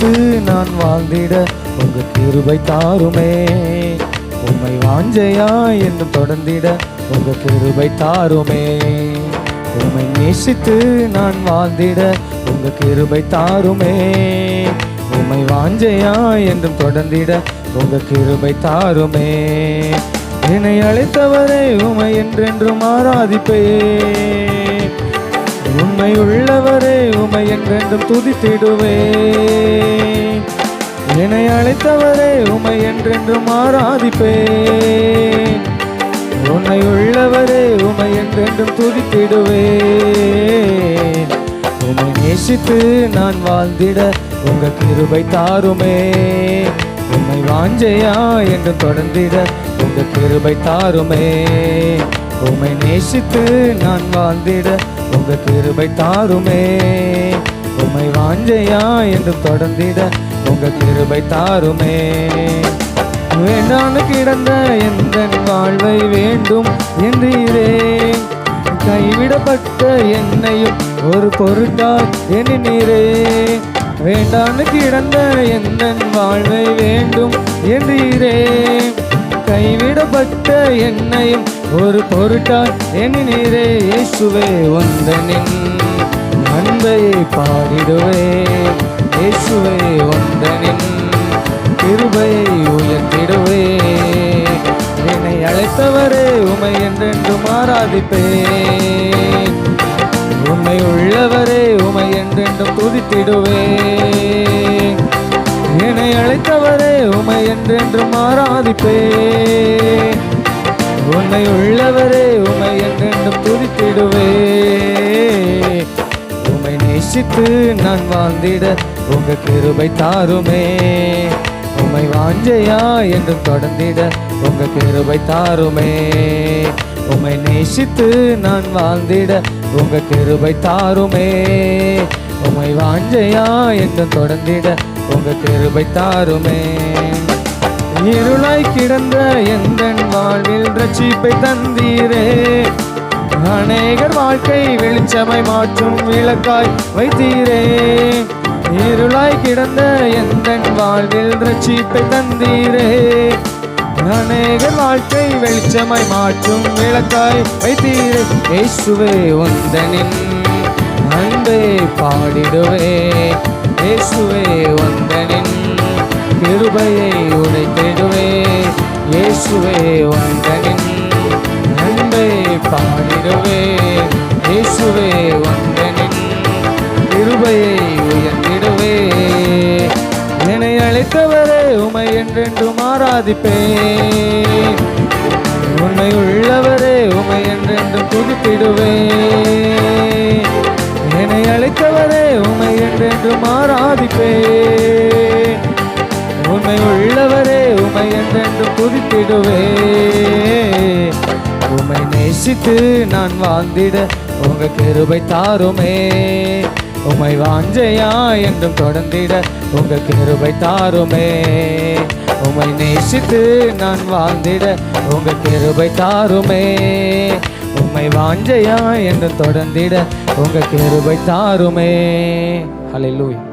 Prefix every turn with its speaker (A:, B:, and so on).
A: நேசித்து நான் வாழ்ந்திட உங்க கிருபை தாருமே. உண்மை வாஞ்சையா என்று தொடர்ந்திட உங்க கிருபை தாருமே. உண்மை நேசித்து நான் வாழ்ந்திட உங்க கிருபை தாருமே. உம்மை வாஞ்சையா என்றும் தொடர்ந்திட உங்க கிருபை தாருமே. என்னை அழைத்தவரே உமை என்றென்றும் ஆராதிப்பே உண்மை உள்ளவரே உமை என்றென்றும் துதித்திடுவே. என்னை அழைத்தவரே உமை என்றென்றும் ஆராதிப்பே. உன்னை உள்ளவரே உமை என்றென்றும் துதித்திடுவே. உமை நேசித்து நான் வாழ்ந்திட உங்க கிருபை தாருமே. உண்மை வாஞ்சையா என்று தொடர்ந்திட உங்க கிருபை தாருமே. உம்மை நேசித்து நான் வாழ்ந்திட உங்க கிருபை தாருமே. உம்மை வாஞ்சையா என்று தொடர்ந்திட உங்க கிருபை தாருமே. வேண்டான்னு கிடந்த எந்த வாழ்வை வேண்டும் என்றீரே கைவிடப்பட்ட என்னையும் ஒரு பொருட்டால் எண்ணினீரே. வேண்டான்னு கிடந்த எந்த வாழ்வை வேண்டும் என்றீரே விடப்பட்ட என்னையும் ஒரு பொருட்டால் எண்ணினீரே இயேசுவே வந்தனின் அன்பையை பாடிடுவே. இயேசுவே வந்தனின் கிருபையை உயர்த்திடுவே. என்னை அழைத்தவரே உமை என்றென்று ஆராதிப்பேன் உண்மை உள்ளவரே உமை என்றென்றும் துதித்திடுவே. என்னை அழைத்தவரே உமை என்றென்றும் ஆராதிப்பேன் உன்னை உள்ளவரே உமை என்றென்றும் துதித்திடுவே. உமை நேசித்து நான் வாழ்ந்திட உங்க கிருபை தாருமே. உமை வாஞ்சையா என்றும் தொடர்ந்திட உங்க கிருபை தாருமே. உமை நேசித்து நான் வாழ்ந்திட உங்க கிருபை தாருமே. உமை வாஞ்சையா என்றும் தொடர்ந்திட உங்க கிருபை தாருமே. இருளாய் கிடந்த எந்த வாழ்வில் ரட்சிப்பை தந்தீரே? அநேகர் வாழ்க்கை வெளிச்சமை மாற்றும் விளக்காய் வைத்தீரே. இருளாய் கிடந்த எந்த வாழ்வில் ரட்சிப்பை தந்தீரே? அநேகர் வாழ்க்கை வெளிச்சமாய் மாற்றும் விளக்காய் வைத்தீரே. இயேசுவே உந்தனின் அன்பே பாடிடுவே. இயேசுவே உந்தனின் கிருபையே இயேசுவே வந்தனின் அன்பை பாடிடுவே இயேசுவே வந்தனின் கிருபையை உயர்ந்திடுவே என்னை அழைத்தவரே உமை என்றென்றும் ஆராதிப்பேன் உண்மை உள்ளவரே உமை என்றென்றும் துதித்திடுவே என்னை அழைத்தவரே உமை என்றென்றும் ஆராதிப்பேன் உண்மை உள்ளவரே துதித்திடுவே உமை நேசித்து நான் வாழ்ந்திட உங்க கிருபை தாருமே. உமை வாஞ்சையா என்றும் தொடர்ந்திட உங்க கிருபை தாருமே. உமை நேசித்து நான் வாழ்ந்திட உங்க கிருபை தாருமே. உம்மை வாஞ்சையா என்று தொடர்ந்திட உங்க கிருபை தாருமே. ஹalleluya.